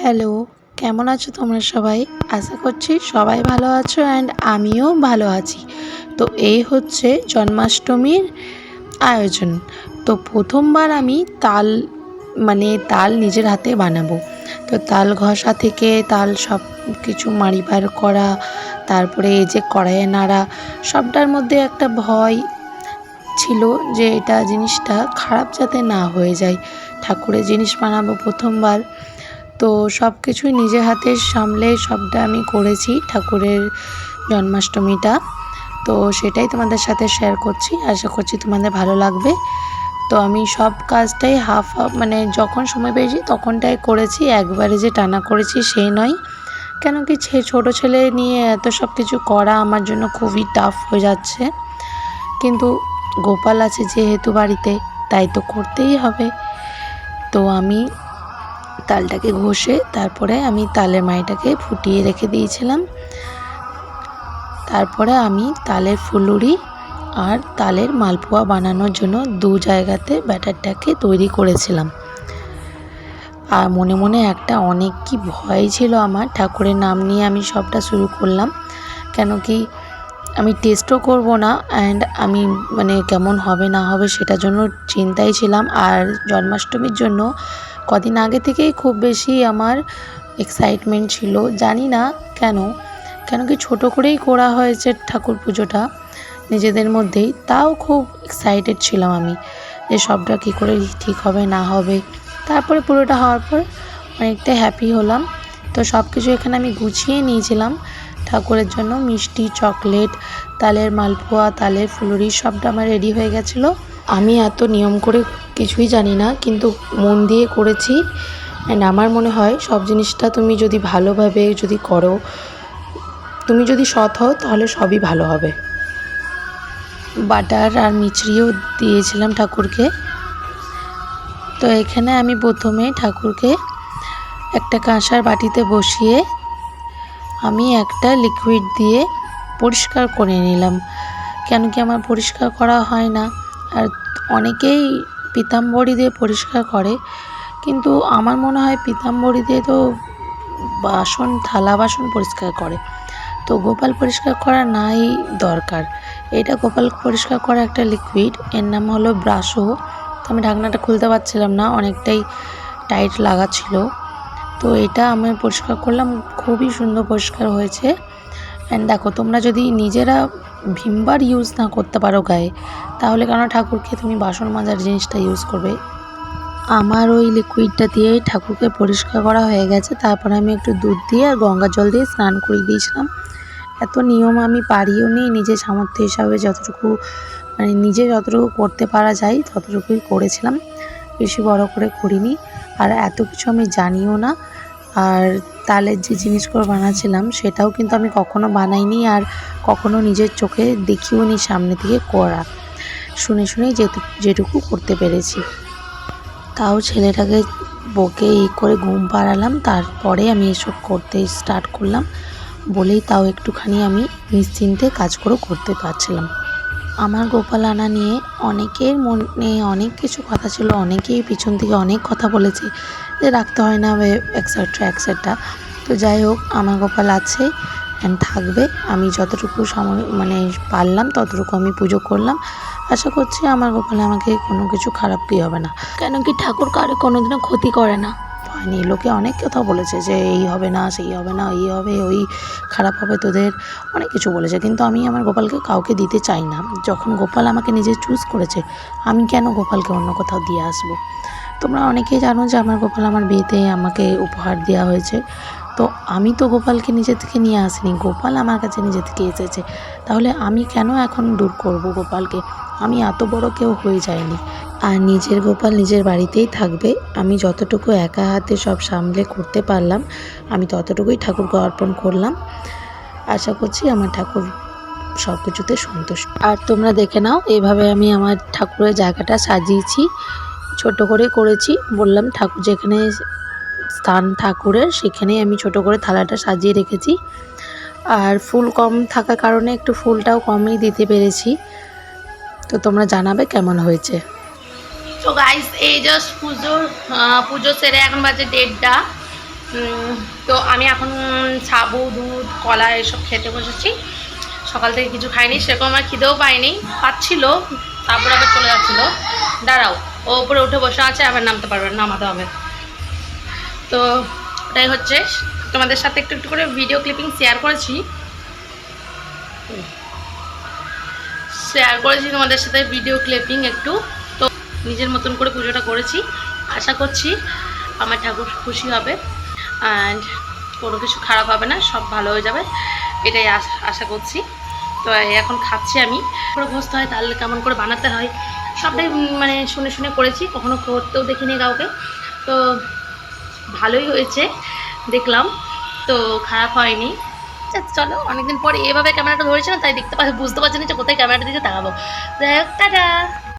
Hello কেমন আছো তোমরা সবাই? আশা করছি সবাই ভালো আছো অ্যান্ড আমিও ভালো আছি। তো এই হচ্ছে জন্মাষ্টমীর আয়োজন। তো প্রথমবার আমি তাল মানে তাল নিজের হাতে বানাবো। তো তাল ঘষা থেকে তাল সব কিছু মাড়ি বার করা, তারপরে এই যে কড়াইয়ে নাড়া, সবটার মধ্যে একটা ভয় ছিল যে এটা জিনিসটা খারাপ যাতে না হয়ে যায়। ঠাকুরের জিনিস বানাবো প্রথমবার। তো সব কিছুই নিজের হাতে সামলে সবটা আমি করেছি ঠাকুরের জন্মাষ্টমীটা। তো সেটাই তোমাদের সাথে শেয়ার করছি। আশা করছি তোমাদের ভালো লাগবে। তো আমি সব কাজটাই হাফ হাফ মানে যখন সময় পেয়েছি তখনটাই করেছি। একবারে যে টানা করেছি সেই নয়। কেন কি ছে ছোটো ছেলে নিয়ে এত সব কিছু করা আমার জন্য খুবই টাফ হয়ে যাচ্ছে। কিন্তু গোপাল আছে যেহেতু বাড়িতে, তাই তো করতেই হবে। তো আমি তালটাকে ঘষে তারপরে আমি তালের মাইটাকে ফুটিয়ে রেখে দিয়েছিলাম। তারপরে আমি তালের ফুলুরি আর তালের মালপোয়া বানানোর জন্য দু জায়গাতে ব্যাটারটাকে তৈরি করেছিলাম। আর মনে মনে একটা অনেক কি ভয় ছিল আমার। ঠাকুরের নাম নিয়ে আমি সবটা শুরু করলাম। কেন কি আমি টেস্টও করব না অ্যান্ড আমি মানে কেমন হবে না হবে সেটার জন্য চিন্তায় ছিলাম। আর জন্মাষ্টমীর জন্য কদিন আগে থেকেই খুব বেশি আমার এক্সাইটমেন্ট ছিল। জানি না কেন। কেন কি ছোটো করেই করা হয়েছে ঠাকুর পুজোটা নিজেদের মধ্যেই। তাও খুব এক্সাইটেড ছিলাম আমি যে সবটা কী করে ঠিক হবে, না হবে। তারপরে পুরোটা হওয়ার পর অনেকটা হ্যাপি হলাম। তো সব কিছু এখানে আমি গুছিয়ে নিয়েছিলাম। ঠাকুরের জন্য মিষ্টি চকলেট তালের মালপোয়া, তালের ফুলুরি সবটা আমার রেডি হয়ে গেছিল। আমি এত নিয়ম করে কিছুই জানি না, কিন্তু মন দিয়ে করেছি। অ্যান্ড আমার মনে হয় সব জিনিসটা তুমি যদি ভালোভাবে যদি করো, তুমি যদি সৎ হও তাহলে সবই ভালো হবে। বাটার আর মিচড়িও দিয়েছিলাম ঠাকুরকে। তো এখানে আমি প্রথমে ঠাকুরকে একটা কাঁসার বাটিতে বসিয়ে আমি একটা লিকুইড দিয়ে পরিষ্কার করে নিলাম। কেন কি আমার পরিষ্কার করা হয় না? আর অনেকেই পিতাম্বরী দিয়ে পরিষ্কার করে, কিন্তু আমার মনে হয় পিতাম্বরী দিয়ে তো বাসন, থালা বাসন পরিষ্কার করে। তো গোপাল পরিষ্কার করা নাই দরকার। এটা গোপাল পরিষ্কার করা একটা লিকুইড এর নাম হলো ব্রাশো। তো আমি ঢাকনাটা খুলতে পারছিলাম না, অনেকটাই টাইট লাগা ছিল। তো এটা আমি পরিষ্কার করলাম, খুবই সুন্দর পরিষ্কার হয়েছে। অ্যান্ড দেখো, তোমরা যদি নিজেরা ভিমবার ইউজ না করতে পারো গায়ে, তাহলে কেন ঠাকুরকে তুমি বাসন মাজার জিনিসটা ইউজ করবে? আমার ওই লিকুইডটা দিয়েই ঠাকুরকে পরিষ্কার করা হয়ে গেছে, তারপরে আমি একটু দুধ দিয়ে আর গঙ্গা জল দিয়ে স্নান করিয়ে দিয়েছিলাম। এত নিয়ম আমি পারিও নি নিজের সামর্থ্য হিসাবে যতটুকু মানে নিজে যতটুকু করতে পারা যায় ততটুকুই করেছিলাম, বেশি বড় করে করিনি। আর এত কিছু আমি জানিও না, আর তালের যে জিনিসগুলো বানাচ্ছিলাম সেটাও কিন্তু আমি কখনো বানাইনি। আর কখনো নিজের চোখে দেখিও নি সামনে থেকে করা শুনে শুনেই যেটুকু করতে পেরেছি। তাও ছেলেটাকে বকে ই করে ঘুম পাড়ালাম, তারপরে আমি এসব করতে স্টার্ট করলাম। বলেই তাও একটুখানি আমি নিশ্চিন্তে কাজগুলো করতে পারছিলাম। আমার গোপাল আনা নিয়ে অনেকের মনে অনেক কিছু কথা ছিল, অনেকেই পিছন থেকে অনেক কথা বলেছে যে রাখতে হয় না এক্সেট্রা এক্সেট্রা তো যাই হোক, আমার গোপাল আছে থাকবে। আমি যতটুকু সময় মানে পারলাম ততটুকু আমি পুজো করলাম। আশা করছি আমার গোপালে আমাকে কোনো কিছু খারাপ কি হবে না। কেন কি ঠাকুর কারও কোনোদিনও ক্ষতি করে না? হয়নি লোকে অনেক কথা বলেছে যে এই হবে না সেই হবে না এই হবে ওই খারাপ হবে তোদের। অনেক কিছু বলেছে কিন্তু আমি আমার গোপালকে কাউকে দিতে চাই না। যখন গোপাল আমাকে নিজে চুজ করেছে আমি কেন গোপালকে অন্য কোথাও দিয়ে আসব? তোমরা অনেকেই জানো যে আমার গোপাল আমার বিয়েতে আমাকে উপহার দেওয়া হয়েছে। তো আমি তো গোপালকে নিজে থেকে নিয়ে আসিনি। গোপাল আমার কাছে নিজে থেকে এসেছে। তাহলে আমি কেন এখন দূর করব গোপালকে? আমি এত বড় কেউ হয়ে যায়নি আর নিজের গোপাল নিজের বাড়িতেই থাকবে। আমি যতটুকু একা হাতে সব সামলে করতে পারলাম, আমি ততটুকুই ঠাকুরকে অর্পণ করলাম। আশা করছি আমার ঠাকুর সব কিছুতে সন্তুষ্ট। আর তোমরা দেখে নাও, এভাবে আমি আমার ঠাকুরের জায়গাটা সাজিয়েছি, ছোট করে করেছি। বললাম ঠাকুর যেখানে স্থান ঠাকুরের, সেখানেই আমি ছোট করে থালাটা সাজিয়ে রেখেছি। আর ফুল কম থাকার কারণে একটু ফুলটাও কমই দিতে পেরেছি। তো তোমরা জানাবে কেমন হয়েছে। তো গাইস এই জাস্ট পুজোর পুজো সেরে এখন বাজে দেড়টা। তো আমি এখন সাবু, দুধ, কলা এসব খেতে বসেছি। সকাল থেকে কিছু খাইনি, সেরকম আমার খিদেও পাইনি। পাচ্ছিল, তারপর আবার চলে যাচ্ছিল। দাঁড়াও, ও উপরে উঠে বসে আছে, আবার নামতে পারবে নামাতে হবে। তো ওটাই হচ্ছে। তোমাদের সাথে একটু একটু করে ভিডিও ক্লিপিং শেয়ার করেছি। শেয়ার করেছি তোমাদের সাথে ভিডিও ক্লিপিং একটু। তো নিজের মতন করে পুজোটা করেছি। আশা করছি আমার ঠাকুর খুশি হবে। অ্যান্ড কোনো কিছু খারাপ হবে না, সব ভালো হয়ে যাবে। এটাই আশ- করছি। তো এখন খাচ্ছি আমি। করে বসতে হয়, তাহলে কেমন করে বানাতে হয়? সবটাই মানে শুনে শুনে করেছি। কখনো করতেও দেখিনি কাউকে। তো ভালোই হয়েছে দেখলাম। তো খারাপ হয়নি। আচ্ছা, চলো অনেকদিন পরে এভাবে ক্যামেরাটা ধরেছে না তাই দেখতে পাচ্ছি বুঝতে পারছি না যে কোথায় ক্যামেরাটা দিতে তাকাবো। যাই হোক টাটা!